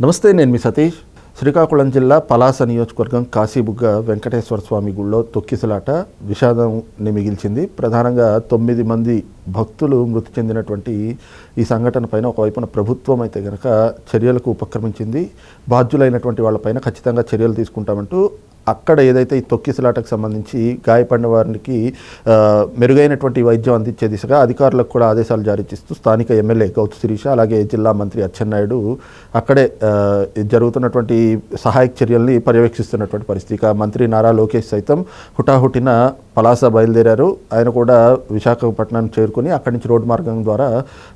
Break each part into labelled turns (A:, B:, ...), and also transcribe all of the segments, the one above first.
A: నమస్తే నేను మీ సతీష్. శ్రీకాకుళం జిల్లా పలాస నియోజకవర్గం కాశీబుగ్గ వెంకటేశ్వర స్వామి గుళ్ళో తొక్కిసలాట విషాదాన్ని మిగిల్చింది ప్రధానంగా తొమ్మిది మంది భక్తులు మృతి చెందినటువంటి ఈ సంఘటన పైన ఒకవైపున ప్రభుత్వం అయితే గనక చర్యలకు ఉపక్రమించింది. బాధ్యులైనటువంటి వాళ్ళపైన ఖచ్చితంగా చర్యలు తీసుకుంటామంటూ అక్కడ ఏదైతే ఈ తొక్కిసలాటకు సంబంధించి గాయపడిన వారికి మెరుగైనటువంటి వైద్యం అందించే దిశగా అధికారులకు కూడా ఆదేశాలు జారీ చేస్తూ స్థానిక ఎమ్మెల్యే గౌతు శిరీష అలాగే జిల్లా మంత్రి అచ్చెన్నాయుడు అక్కడే జరుగుతున్నటువంటి సహాయక చర్యల్ని పర్యవేక్షిస్తున్నటువంటి పరిస్థితి. ఇక మంత్రి నారా లోకేష్ సైతం హుటాహుటిన పలాస బయలుదేరారు. ఆయన కూడా విశాఖపట్నం చేరుకుని అక్కడి నుంచి రోడ్డు మార్గం ద్వారా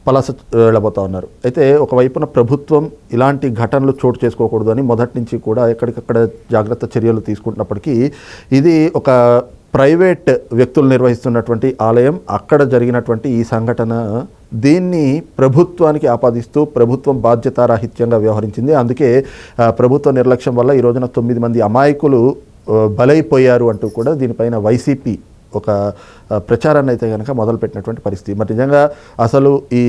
A: పలాస వెళ్ళబోతా ఉన్నారు. అయితే ఒకవైపున ప్రభుత్వం ఇలాంటి ఘటనలు చోటు చేసుకోకూడదు అని మొదటి నుంచి కూడా ఎక్కడికక్కడ జాగ్రత్త చర్యలు తీసుకుంటున్నప్పటికీ ఇది ఒక ప్రైవేట్ వ్యక్తులు నిర్వహిస్తున్నటువంటి ఆలయం. అక్కడ జరిగినటువంటి ఈ సంఘటన దీన్ని ప్రభుత్వానికి ఆపాదిస్తూ ప్రభుత్వం బాధ్యతారాహిత్యంగా వ్యవహరించింది. అందుకే ప్రభుత్వ నిర్లక్ష్యం వల్ల ఈ రోజున తొమ్మిది మంది అమాయకులు బలైపోయారు అంటూ కూడా దీనిపైన వైసీపీ ఒక ప్రచారాన్ని అయితే కనుక మొదలుపెట్టినటువంటి పరిస్థితి. మరి నిజంగా అసలు ఈ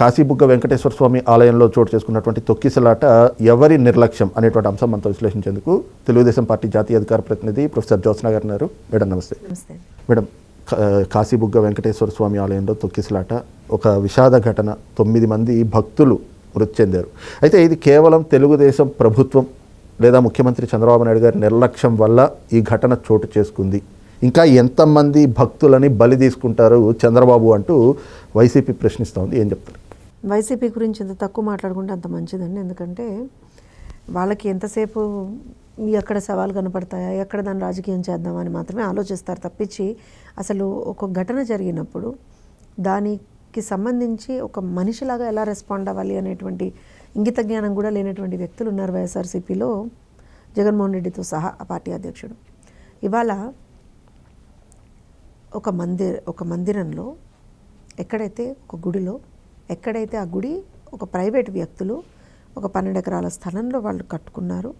A: కాశీబుగ్గ వెంకటేశ్వర స్వామి ఆలయంలో చోటు చేసుకున్నటువంటి తొక్కిసలాట ఎవరి నిర్లక్ష్యం అనేటువంటి అంశం మనతో విశ్లేషించేందుకు తెలుగుదేశం పార్టీ జాతీయ అధికార ప్రతినిధి ప్రొఫెసర్ జ్యోత్స్న గారు ఉన్నారు మేడం నమస్తే.
B: నమస్తే.
A: మేడం కాశీబుగ్గ వెంకటేశ్వర స్వామి ఆలయంలో తొక్కిసలాట ఒక విషాద ఘటన. తొమ్మిది మంది భక్తులు మృతి చెందారు. అయితే ఇది కేవలం తెలుగుదేశం ప్రభుత్వం లేదా ముఖ్యమంత్రి చంద్రబాబు నాయుడు గారి నిర్లక్ష్యం వల్ల ఈ ఘటన చోటు చేసుకుంది. ఇంకా ఎంతమంది భక్తులని బలి తీసుకుంటారు చంద్రబాబు అంటూ వైసీపీ ప్రశ్నిస్తోంది. ఏం చెప్తారు?
B: వైసీపీ గురించి ఎంత తక్కువ మాట్లాడుకుంటే అంత మంచిదండి. ఎందుకంటే వాళ్ళకి ఎంతసేపు ఎక్కడ సవాలు కనపడతాయా ఎక్కడ దాన్ని రాజకీయం చేద్దామని మాత్రమే ఆలోచిస్తారు తప్పించి అసలు ఒక ఘటన జరిగినప్పుడు దానికి సంబంధించి ఒక మనిషిలాగా ఎలా రెస్పాండ్ అవ్వాలి అనేటువంటి ఇంగిత జ్ఞానం కూడా లేనటువంటి వ్యక్తులు ఉన్నారు వైఎస్ఆర్సీపీలో జగన్మోహన్ రెడ్డితో సహా ఆ పార్టీ అధ్యక్షుడు. ఇవాళ ఒక మందిర్ ఒక మందిరంలో ఎక్కడైతే ఒక గుడిలో ఎక్కడైతే ఆ గుడి ఒక ప్రైవేట్ వ్యక్తులు ఒక పన్నెండు ఎకరాల స్థలంలో వాళ్ళు కట్టుకున్నారు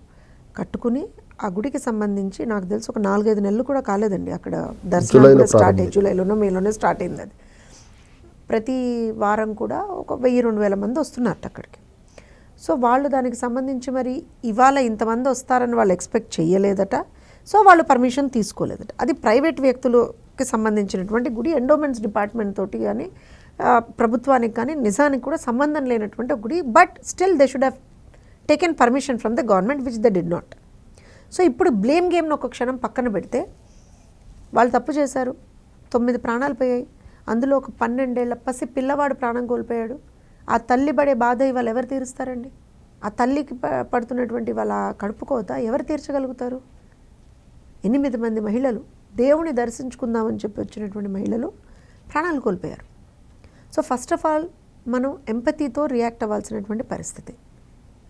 B: కట్టుకుని ఆ గుడికి సంబంధించి నాకు తెలిసి ఒక నాలుగైదు నెలలు కూడా కాలేదండి అక్కడ దర్శనం స్టార్ట్ అయ్యి. జూలైలోనో మేలోనే స్టార్ట్ అయింది అది. ప్రతి వారం కూడా ఒక వెయ్యి రెండు వేల మంది వస్తున్నారట అక్కడికి. సో వాళ్ళు దానికి సంబంధించి మరి ఇవాళ ఇంతమంది వస్తారని వాళ్ళు ఎక్స్పెక్ట్ చేయలేదట. సో వాళ్ళు పర్మిషన్ తీసుకోలేదట. అది ప్రైవేట్ వ్యక్తులకి సంబంధించినటువంటి గుడి ఎండోమెంట్స్ డిపార్ట్మెంట్ తోటి కానీ ప్రభుత్వానికి కానీ నిజానికి కూడా సంబంధం లేనటువంటి గుడి. But still they should have taken permission from the government which the did not so ఇప్పుడు బ్లేమ్ గేమ్ను ఒక క్షణం పక్కన పెడితే వాళ్ళు తప్పు చేశారు. తొమ్మిది ప్రాణాలు పోయాయి. అందులో ఒక పన్నెండేళ్ళ పసి పిల్లవాడు ప్రాణం కోల్పోయాడు. ఆ తల్లి పడే బాధ ఇవాళ ఎవరు తీరుస్తారండి? ఆ తల్లికి పడుతున్నటువంటి వాళ్ళ కడుపు కోత ఎవరు తీర్చగలుగుతారు? ఎనిమిది మంది మహిళలు దేవుని దర్శించుకుందామని చెప్పి వచ్చినటువంటి మహిళలు ప్రాణాలు కోల్పోయారు. సో ఫస్ట్ ఆఫ్ ఆల్ మనం ఎంపతితో రియాక్ట్ అవ్వాల్సినటువంటి పరిస్థితి.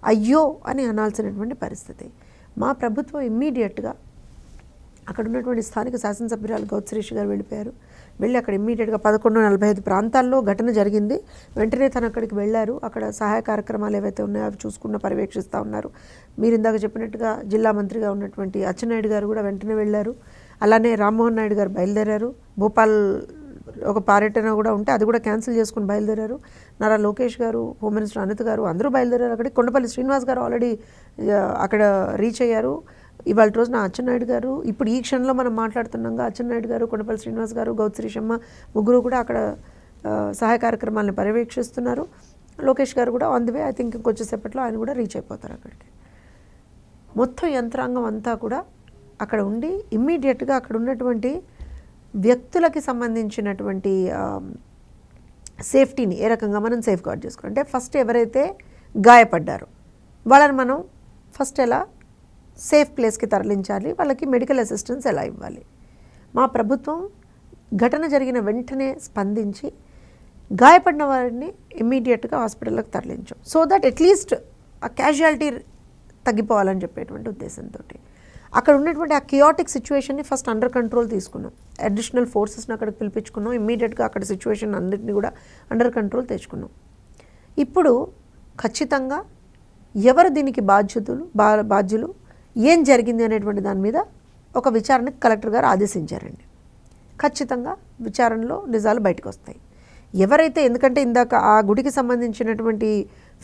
B: అయ్యో అని అనాల్సినటువంటి పరిస్థితి. మా ప్రభుత్వం ఇమ్మీడియట్గా అక్కడ ఉన్నటువంటి స్థానిక శాసనసభ్యురాలు గౌత్శ్రీష్ గారు వెళ్ళిపోయారు. వెళ్ళి అక్కడ ఇమ్మీడియట్గా పదకొండు నలభై ఐదు ప్రాంతాల్లో ఘటన జరిగింది. వెంటనే తను అక్కడికి వెళ్ళారు. అక్కడ సహాయ కార్యక్రమాలు ఏవైతే ఉన్నాయో అవి చూసుకున్న పర్యవేక్షిస్తూ ఉన్నారు. మీరు ఇందాక చెప్పినట్టుగా జిల్లా మంత్రిగా ఉన్నటువంటి అచ్చెన్నాయుడు గారు కూడా వెంటనే వెళ్ళారు. అలానే రామ్మోహన్ నాయుడు గారు బయలుదేరారు. భోపాల్ ఒక పర్యటన కూడా ఉంటే అది కూడా క్యాన్సిల్ చేసుకుని బయలుదేరారు. నారా లోకేష్ గారు హోమ్ మినిస్టర్ అనిత్ గారు అందరూ బయలుదేరారు. అక్కడికి కొండపల్లి శ్రీనివాస్ గారు ఆల్రెడీ అక్కడ రీచ్ అయ్యారు. ఇవాళ రోజున అచ్చెన్నాయుడు గారు ఇప్పుడు ఈ క్షణంలో మనం మాట్లాడుతున్నాగా అచ్చెన్నాయుడు గారు కొండపల్లి శ్రీనివాస్ గారు గౌత్ శర్మ ముగ్గురు కూడా అక్కడ సహాయ కార్యక్రమాలను పర్యవేక్షిస్తున్నారు. లోకేష్ గారు కూడా on the way I think కొంచెంసేపట్లో ఆయన కూడా రీచ్ అయిపోతారు అక్కడికి. మొత్తం యంత్రాంగం అంతా కూడా అక్కడ ఉండి ఇమ్మీడియట్గా అక్కడ ఉన్నటువంటి వ్యక్తులకి సంబంధించినటువంటి సేఫ్టీని ఏ రకంగా మనం సేఫ్ గార్డ్ చేసుకోవాలి? అంటే ఫస్ట్ ఎవరైతే గాయపడ్డారో వాళ్ళని మనం ఫస్ట్ ఎలా సేఫ్ ప్లేస్కి తరలించాలి. వాళ్ళకి మెడికల్ అసిస్టెన్స్ ఎలా ఇవ్వాలి? మా ప్రభుత్వం ఘటన జరిగిన వెంటనే స్పందించి గాయపడిన వారిని ఇమ్మీడియట్గా హాస్పిటల్కి తరలించాం. సో దట్ అట్లీస్ట్ ఆ క్యాజువాలిటీ తగ్గిపోవాలని చెప్పేటువంటి ఉద్దేశంతో అక్కడ ఉన్నటువంటి ఆ కియాటిక్ సిచ్యువేషన్ని ఫస్ట్ అండర్ కంట్రోల్ తీసుకున్నాం. అడిషనల్ ఫోర్సెస్ని అక్కడికి పిలిపించుకున్నాం. ఇమ్మీడియట్గా అక్కడ సిచ్యువేషన్ అన్నింటినీ కూడా అండర్ కంట్రోల్ తెచ్చుకున్నాం. ఇప్పుడు ఖచ్చితంగా ఎవరు దీనికి బాధ్యతలు బా బాధ్యులు? ఏం జరిగింది అనేటువంటి దాని మీద ఒక విచారణకు కలెక్టర్ గారు ఆదేశించారండి. ఖచ్చితంగా విచారణలో నిజాలు బయటకు వస్తాయి. ఎవరైతే ఎందుకంటే ఇందాక ఆ గుడికి సంబంధించినటువంటి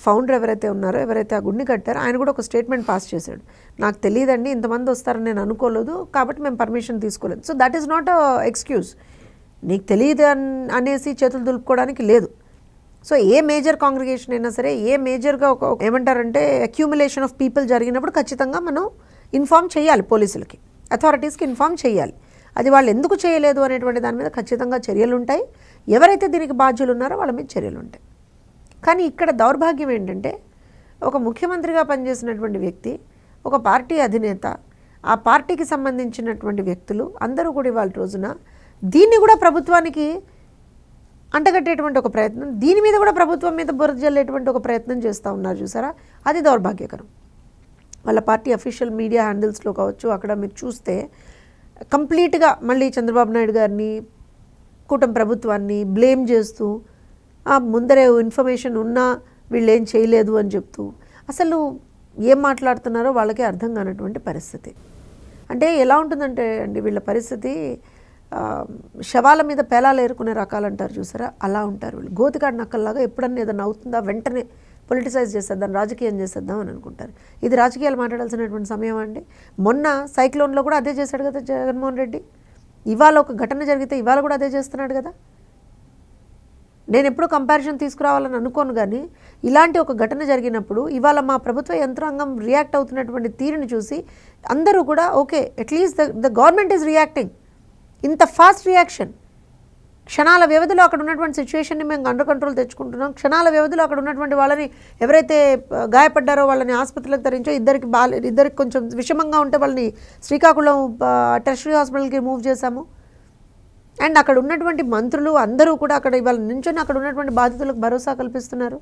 B: ఫౌండర్ ఎవరైతే ఉన్నారో ఎవరైతే ఆ గుడిని కట్టారో ఆయన కూడా ఒక స్టేట్మెంట్ పాస్ చేశాడు. నాకు తెలియదండి ఇంతమంది వస్తారని నేను అనుకోలేదు కాబట్టి మేము పర్మిషన్ తీసుకోలేదు. So that is not a excuse నీకు తెలియదు అనేసి చేతులు దులుపుకోవడానికి లేదు. సో ఏ మేజర్ కాంగ్రిగేషన్ అయినా సరే ఏ మేజర్గా ఒక ఏమంటారంటే అక్యూములేషన్ ఆఫ్ పీపుల్ జరిగినప్పుడు ఖచ్చితంగా మనం ఇన్ఫామ్ చేయాలి పోలీసులకి అథారిటీస్కి ఇన్ఫామ్ చేయాలి. అది వాళ్ళు ఎందుకు చేయలేదు అనేటువంటి దాని మీద ఖచ్చితంగా చర్యలు ఉంటాయి. ఎవరైతే దీనికి బాధ్యులు ఉన్నారో వాళ్ళ మీద చర్యలు ఉంటాయి. కానీ ఇక్కడ దౌర్భాగ్యం ఏంటంటే ఒక ముఖ్యమంత్రిగా పనిచేసినటువంటి వ్యక్తి ఒక పార్టీ అధినేత ఆ పార్టీకి సంబంధించినటువంటి వ్యక్తులు అందరూ కూడా ఇవాళ రోజున దీన్ని కూడా ప్రభుత్వానికి అంటగట్టేటువంటి ఒక ప్రయత్నం. దీని మీద కూడా ప్రభుత్వం మీద బురద జల్లేటువంటి ఒక ప్రయత్నం చేస్తూ ఉన్నారు చూసారా? అది దౌర్భాగ్యకరం. వాళ్ళ పార్టీ అఫీషియల్ మీడియా హ్యాండిల్స్లో కావచ్చు అక్కడ మీరు చూస్తే కంప్లీట్గా మళ్ళీ చంద్రబాబు నాయుడు గారిని కూటమి ప్రభుత్వాన్ని బ్లేమ్ చేస్తూ "ఆ, ముందరే ఇన్ఫర్మేషన్ ఉన్నా వీళ్ళు ఏం చేయలేదు అని చెప్తూ అసలు ఏం మాట్లాడుతున్నారో వాళ్ళకే అర్థం కానటువంటి పరిస్థితి. అంటే ఎలా ఉంటుందంటే అండి వీళ్ళ పరిస్థితి? శవాల మీద పేలాలు ఏరుకునే రకాలు అంటారు చూసారా? అలా ఉంటారు వీళ్ళు. గోతికాడు నక్కల్లాగా ఎప్పుడన్నా ఏదైనా అవుతుందా? వెంటనే పొలిటిసైజ్ చేసేద్దాం రాజకీయం చేసేద్దాం అని అనుకుంటారు. ఇది రాజకీయాలు మాట్లాడాల్సినటువంటి సమయం అండి. మొన్న సైక్లోన్లో కూడా అదే చేశాడు కదా జగన్మోహన్ రెడ్డి. ఇవాళ ఒక ఘటన జరిగితే ఇవాళ కూడా అదే చేస్తున్నాడు కదా. నేను ఎప్పుడూ కంపారిజన్ తీసుకురావాలని అనుకోను కానీ ఇలాంటి ఒక ఘటన జరిగినప్పుడు ఇవాళ మా ప్రభుత్వ యంత్రాంగం రియాక్ట్ అవుతున్నటువంటి తీరుని చూసి అందరూ కూడా okay at least the the government is reacting ఇంత ఫాస్ట్ రియాక్షన్. క్షణాల వ్యవధిలో అక్కడ ఉన్నటువంటి సిచ్యువేషన్ని మేము అండర్ కంట్రోల్ తెచ్చుకుంటున్నాం. క్షణాల వ్యవధిలో అక్కడ ఉన్నటువంటి వాళ్ళని ఎవరైతే గాయపడ్డారో వాళ్ళని ఆసుపత్రులకు తరించో ఇద్దరికి బాల ఇద్దరికి కొంచెం విషమంగా ఉంటే వాళ్ళని శ్రీకాకుళం టెరిటరీ హాస్పిటల్కి మూవ్ చేశాము. అండ్ అక్కడ ఉన్నటువంటి మంత్రులు అందరూ కూడా అక్కడ ఇవాళ నుంచొని అక్కడ ఉన్నటువంటి బాధితులకు భరోసా కల్పిస్తున్నారు.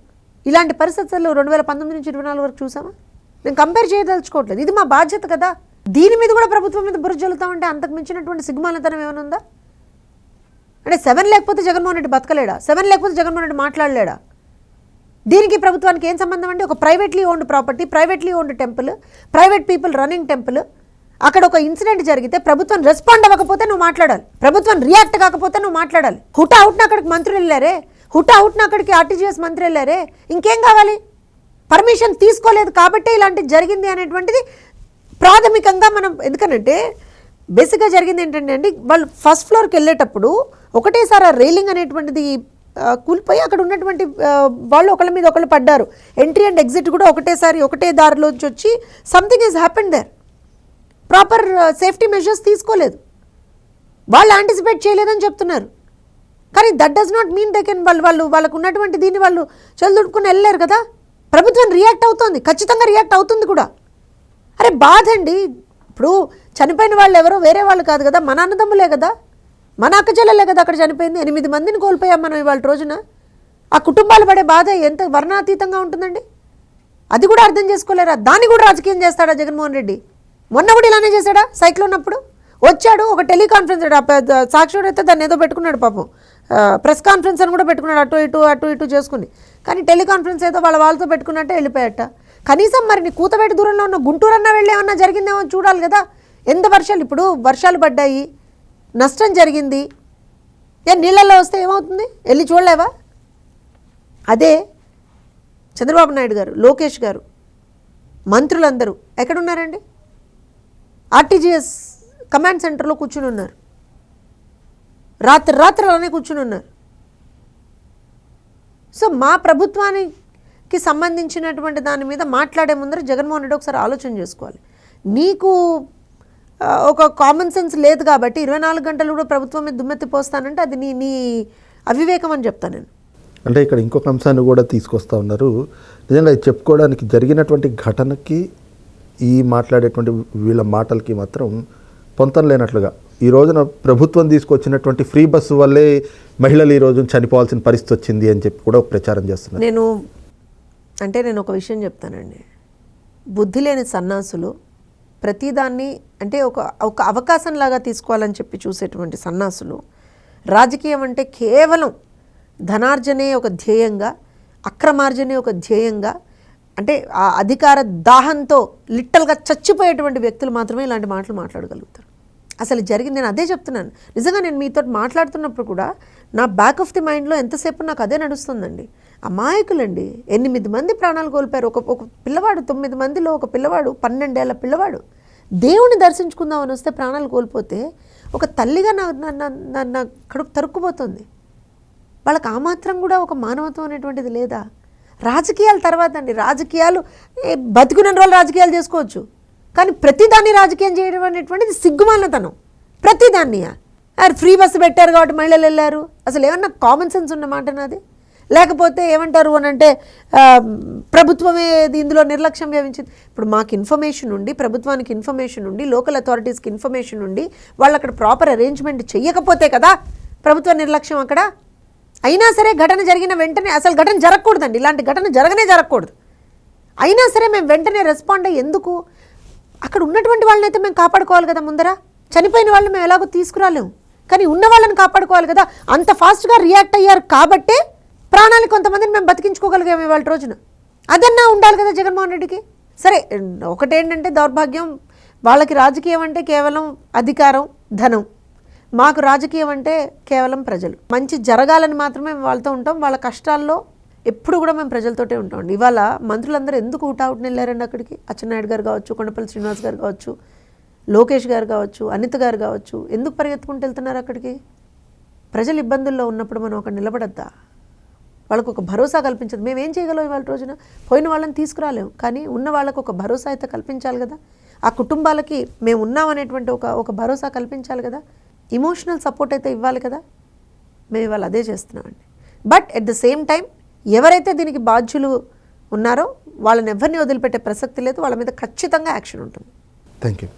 B: ఇలాంటి పరిస్థితులు రెండు వేల పంతొమ్మిది నుంచి ఇరవై నాలుగు వరకు చూసామా? నేను కంపేర్ చేయదలుచుకోవట్లేదు. ఇది మా బాధ్యత కదా. దీని మీద కూడా ప్రభుత్వం మీద బుర్ర జల్లుతామంటే అంతకు మించినటువంటి సిగ్మాలతనం ఏమైనా ఉందా? అంటే సెవెన్ లేకపోతే జగన్మోహన్ రెడ్డి బతకలేడా? సెవెన్ లేకపోతే జగన్మోహన్ రెడ్డి మాట్లాడలేడా? దీనికి ప్రభుత్వానికి ఏం సంబంధం అండి? ఒక privately owned property privately owned temple private people running temple. అక్కడ ఒక ఇన్సిడెంట్ జరిగితే ప్రభుత్వం రెస్పాండ్ అవ్వకపోతే నువ్వు మాట్లాడాలి. ప్రభుత్వం రియాక్ట్ కాకపోతే నువ్వు మాట్లాడాలి. హుటా అవుట్న అక్కడికి మంత్రులు వెళ్ళారే? హుటా అవుట్న అక్కడికి ఆర్టీజీఎస్ మంత్రి వెళ్ళారే? ఇంకేం కావాలి? పర్మిషన్ తీసుకోలేదు కాబట్టే ఇలాంటిది జరిగింది అనేటువంటిది ప్రాథమికంగా మనం ఎందుకనంటే బేసిక్గా జరిగింది ఏంటంటే అండి వాళ్ళు ఫస్ట్ ఫ్లోర్కి వెళ్ళేటప్పుడు ఒకటేసారి ఆ రైలింగ్ అనేటువంటిది కూలిపోయి అక్కడ ఉన్నటువంటి వాళ్ళు ఒకళ్ళ మీద ఒకళ్ళు పడ్డారు. ఎంట్రీ అండ్ ఎగ్జిట్ కూడా ఒకటేసారి ఒకటే దారిలోంచి వచ్చి something is happen there proper safety measures తీసుకోలేదు. వాళ్ళు యాంటిసిపేట్ చేయలేదని చెప్తున్నారు. కానీ that does not mean they can వాళ్ళు వాళ్ళు వాళ్ళకు ఉన్నటువంటి దీన్ని వాళ్ళు చెల్దుడుకుని వెళ్ళలేరు కదా. ప్రభుత్వం రియాక్ట్ అవుతోంది ఖచ్చితంగా రియాక్ట్ అవుతుంది కూడా. అరే బాధ అండి ఇప్పుడు చనిపోయిన వాళ్ళు ఎవరో వేరే వాళ్ళు కాదు కదా మన అన్నదమ్ములే కదా. మన అక్క చెల్లెలే కదా అక్కడ చనిపోయింది. ఎనిమిది మందిని కోల్పోయాం మనం ఇవాళ రోజున. ఆ కుటుంబాలు పడే బాధ ఎంత వర్ణాతీతంగా ఉంటుందండి? అది కూడా అర్థం చేసుకోలేరా? దాన్ని కూడా రాజకీయం చేస్తాడా జగన్మోహన్ రెడ్డి? మొన్న కూడా ఇలానే చేశాడా సైక్లోన్ అప్పుడు? వచ్చాడు ఒక టెలికాన్ఫరెన్స్ సాక్షి అయితే దాన్ని ఏదో పెట్టుకున్నాడు పాపం. ప్రెస్ కాన్ఫరెన్స్ అని కూడా పెట్టుకున్నాడు అటు ఇటు అటు ఇటు చేసుకుని. కానీ టెలికాన్ఫరెన్స్ ఏదో వాళ్ళ వాళ్ళతో పెట్టుకున్నట్టే వెళ్ళిపోయాట. కనీసం మరి నీ కూతబెట్టి దూరంలో ఉన్న గుంటూరు అన్న వెళ్ళి ఏమన్నా జరిగిందేమో చూడాలి కదా. ఎంత వర్షాలు? ఇప్పుడు వర్షాలు పడ్డాయి. నష్టం జరిగింది. ఏ నీళ్ళల్లో వస్తే ఏమవుతుంది? వెళ్ళి చూడలేవా? అదే చంద్రబాబు నాయుడు గారు లోకేష్ గారు మంత్రులందరూ ఎక్కడున్నారండి? ఆర్టీజీఎస్ కమాండ్ సెంటర్లో కూర్చుని ఉన్నారు. రాత్రి రాత్రి అలానే కూర్చుని ఉన్నారు. సో మా ప్రభుత్వానికి సంబంధించినటువంటి దాని మీద మాట్లాడే ముందర జగన్మోహన్ రెడ్డి ఒకసారి ఆలోచన చేసుకోవాలి. నీకు ఒక కామన్ సెన్స్ లేదు కాబట్టి ఇరవై నాలుగు గంటలు కూడా ప్రభుత్వం మీద దుమ్మెత్తి పోస్తానంటే అది నీ నీ అవివేకం అని చెప్తాను నేను.
A: అంటే ఇక్కడ ఇంకొక అంశాన్ని కూడా తీసుకొస్తా ఉన్నారు. నిజంగా చెప్పుకోవడానికి జరిగినటువంటి ఘటనకి ఈ మాట్లాడేటువంటి వీళ్ళ మాటలకి మాత్రం పొంతం లేనట్లుగా ఈ రోజున ప్రభుత్వం తీసుకొచ్చినటువంటి ఫ్రీ బస్సు వల్లే మహిళలు ఈ రోజు చనిపోవాల్సిన పరిస్థితి వచ్చింది అని చెప్పి కూడా ప్రచారం చేస్తున్నారు.
B: నేను అంటే నేను ఒక విషయం చెప్తానండి. బుద్ధి లేని సన్నాసులు ప్రతిదాన్ని అంటే ఒక ఒక అవకాశం లాగా తీసుకోవాలని చెప్పి చూసేటువంటి సన్నాసులు రాజకీయం అంటే కేవలం ధనార్జనే ఒక ధ్యేయంగా అక్రమార్జనే ఒక ధ్యేయంగా అంటే ఆ అధికార దాహంతో లిట్టల్గా చచ్చిపోయేటువంటి వ్యక్తులు మాత్రమే ఇలాంటి మాటలు మాట్లాడగలుగుతారు. అసలు జరిగింది. నేను అదే చెప్తున్నాను. నిజంగా నేను మీతో మాట్లాడుతున్నప్పుడు కూడా నా బ్యాక్ ఆఫ్ ది మైండ్లో ఎంతసేపు నాకు అదే నడుస్తుందండి. అమాయకులండి. ఎనిమిది మంది ప్రాణాలు కోల్పోయారు. ఒక ఒక పిల్లవాడు తొమ్మిది మందిలో ఒక పిల్లవాడు పన్నెండేళ్ళ పిల్లవాడు. దేవుని దర్శించుకుందామని వస్తే ప్రాణాలు కోల్పోతే ఒక తల్లిగా నా నా- కడుపు తరుక్కుపోతుంది. వాళ్ళకి ఆ మాత్రం కూడా ఒక మానవత్వం అనేటువంటిది లేదా? రాజకీయాల తర్వాత అండి రాజకీయాలు ఏ, బతికున్న రోజులు రాజకీయాలు చేసుకోవచ్చు. కానీ ప్రతిదాన్ని రాజకీయం చేయడం అనేటువంటిది సిగ్గుమాలతనం ప్రతిదాన్ని అరే ఫ్రీ బస్సు పెట్టారు కాబట్టి మహిళలు వెళ్ళారు. అసలు ఏమన్నా కామన్ సెన్స్ ఉన్న మాట నాది? లేకపోతే ఏమంటారు అని అంటే ప్రభుత్వమే ఇందులో నిర్లక్ష్యం వ్యవహించింది ఇప్పుడు మాకు ఇన్ఫర్మేషన్ ఉండి ప్రభుత్వానికి ఇన్ఫర్మేషన్ ఉండి లోకల్ అథారిటీస్కి ఇన్ఫర్మేషన్ ఉండి వాళ్ళు అక్కడ ప్రాపర్ అరేంజ్మెంట్ చేయకపోతే కదా ప్రభుత్వ నిర్లక్ష్యం అక్కడ? అయినా సరే ఘటన జరిగిన వెంటనే అసలు ఘటన జరగకూడదండి. ఇలాంటి ఘటన జరగనే జరగకూడదు. అయినా సరే మేము వెంటనే రెస్పాండ్ అయ్యి ఎందుకు? అక్కడ ఉన్నటువంటి వాళ్ళని అయితే మేము కాపాడుకోవాలి కదా ముందర? చనిపోయిన వాళ్ళని మేము ఎలాగో తీసుకురాలేము. కానీ ఉన్న వాళ్ళని కాపాడుకోవాలి కదా? అంత ఫాస్ట్గా రియాక్ట్ అయ్యారు కాబట్టే ప్రాణాలు కొంతమందిని మేము బతికించుకోగలిగాము ఇవాళ రోజున. అదన్నా ఉండాలి కదా జగన్మోహన్ రెడ్డికి? సరే ఒకటేంటంటే దౌర్భాగ్యం వాళ్ళకి రాజకీయం అంటే కేవలం అధికారం ధనం. మాకు రాజకీయం అంటే కేవలం ప్రజలు. మంచి జరగాలని మాత్రమే వాళ్ళతో ఉంటాం. వాళ్ళ కష్టాల్లో ఎప్పుడు కూడా మేము ప్రజలతోటే ఉంటాం ఇవాళ మంత్రులందరూ ఎందుకు హుటాహుటిని వెళ్ళారండి అక్కడికి? అచ్చెన్నాయుడు గారు కావచ్చు కొండపల్లి శ్రీనివాస్ గారు కావచ్చు లోకేష్ గారు కావచ్చు అనిత గారు కావచ్చు ఎందుకు పరిగెత్తుకుంటూ వెళ్తున్నారు అక్కడికి? ప్రజలు ఇబ్బందుల్లో ఉన్నప్పుడు మనం అక్కడ నిలబడద్దా? వాళ్ళకు ఒక భరోసా కల్పించదు. మేము ఏం చేయగలం ఇవాళ రోజున? పోయిన వాళ్ళని తీసుకురాలేము. కానీ ఉన్న వాళ్ళకు ఒక భరోసా అయితే కల్పించాలి కదా? ఆ కుటుంబాలకి మేము ఉన్నామనేటువంటి ఒక ఒక భరోసా కల్పించాలి కదా? ఇమోషనల్ సపోర్ట్ అయితే ఇవ్వాలి కదా? మేము ఇవాళ అదే చేస్తున్నామండి. But at the same time ఎవరైతే దీనికి బాధ్యులు ఉన్నారో వాళ్ళని ఎవరిని వదిలిపెట్టే ప్రసక్తి లేదు వాళ్ళ మీద ఖచ్చితంగా యాక్షన్ ఉంటుంది.
A: Thank you